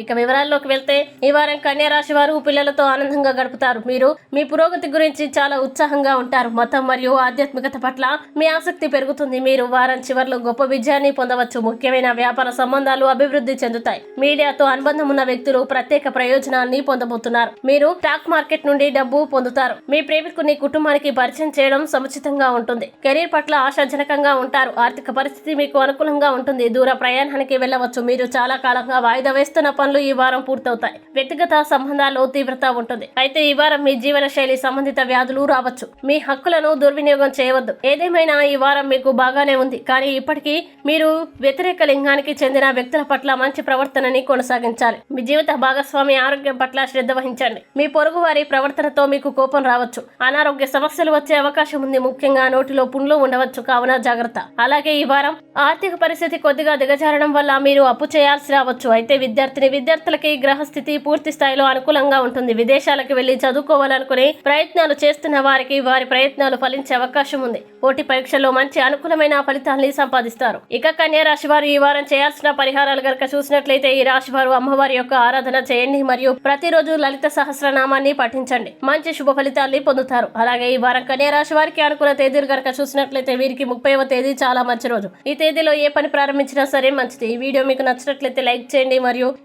ఇక వివరాల్లోకి వెళ్తే ఈ వారం కన్యా రాశి వారు పిల్లలతో ఆనందంగా గడుపుతారు. మీరు మీ పురోగతి గురించి చాలా ఉత్సాహంగా ఉంటారు. మతం మరియు ఆధ్యాత్మికత పట్ల మీ ఆసక్తి పెరుగుతుంది. మీరు వారం చివరిలో గొప్ప విజయాన్ని పొందవచ్చు. ముఖ్యమైన వ్యాపార సంబంధాలు అభివృద్ధి చెందుతాయి. మీడియాతో అనుబంధం ఉన్న వ్యక్తులు ప్రత్యేక ప్రయోజనాన్ని పొందబోతున్నారు. మీరు స్టాక్ మార్కెట్ నుండి డబ్బు పొందుతారు. మీ ప్రేమికుని కుటుంబానికి పరిచయం చేయడం సముచితంగా ఉంటుంది. కెరీర్ పట్ల ఆశాజనకంగా ఉంటారు. ఆర్థిక పరిస్థితి మీకు అనుకూలంగా ఉంటుంది. దూర ప్రయాణానికి వెళ్ళవచ్చు. మీరు చాలా కాలంగా వాయిదా వేస్తున్న పనులు ఈ వారం పూర్తవుతాయి. వ్యక్తిగత సంబంధాల్లో తీవ్రత ఉంటుంది. అయితే ఈ వారం మీ జీవన శైలి సంబంధిత వ్యాధులు రావచ్చు. మీ హక్కులను దుర్వినియోగం చేయవద్దు. ఏదేమైనా ఈ వారం మీకు బాగానే ఉంది. కానీ ఇప్పటికీ మీరు వ్యతిరేక లింగానికి చెందిన వ్యక్తుల పట్ల మంచి ప్రవర్తనని కొనసాగించాలి. మీ జీవిత భాగస్వామి ఆరోగ్యం పట్ల శ్రద్ధ వహించండి. మీ పొరుగు వారి ప్రవర్తనతో మీకు కోపం రావచ్చు. అనారోగ్య సమస్యలు వచ్చే అవకాశం ఉంది. ముఖ్యంగా నోటిలో పుండ్లు ఉండవచ్చు. కావున జాగ్రత్త. అలాగే ఈ వారం ఆర్థిక పరిస్థితి కొద్దిగా దిగజారడం వల్ల మీరు అప్పు చేయాల్సి రావచ్చు. అయితే విద్యార్థి విద్యార్థిని విద్యార్థులకి గ్రహస్థితి పూర్తి స్థాయిలో అనుకూలంగా ఉంటుంది. విదేశాలకు వెళ్ళి చదువుకోవాలనుకుని ప్రయత్నాలు చేస్తున్న వారికి వారి ప్రయత్నాలు ఫలించే అవకాశం ఉంది. పోటీ పరీక్షల్లో మంచి అనుకూలమైన ఫలితాల్ని సంపాదిస్తారు. ఇక కన్యా రాశి వారు ఈ వారం చేయాల్సిన పరిహారాలు గనక చూసినట్లయితే ఈ రాశి వారు అమ్మవారి యొక్క ఆరాధన చేయండి మరియు ప్రతిరోజు లలిత సహస్రనామాన్ని పఠించండి. మంచి శుభ ఫలితాల్ని పొందుతారు. అలాగే ఈ వారం కన్యా రాశి వారికి అనుకూల తేదీలు గనక చూసినట్లయితే వీరికి ముప్పైవ తేదీ చాలా మంచి రోజు. ఈ తేదీలో ఏ పని ప్రారంభించినా సరే మంచిది. ఈ వీడియో మీకు నచ్చినట్లయితే లైక్ చేయండి మరియు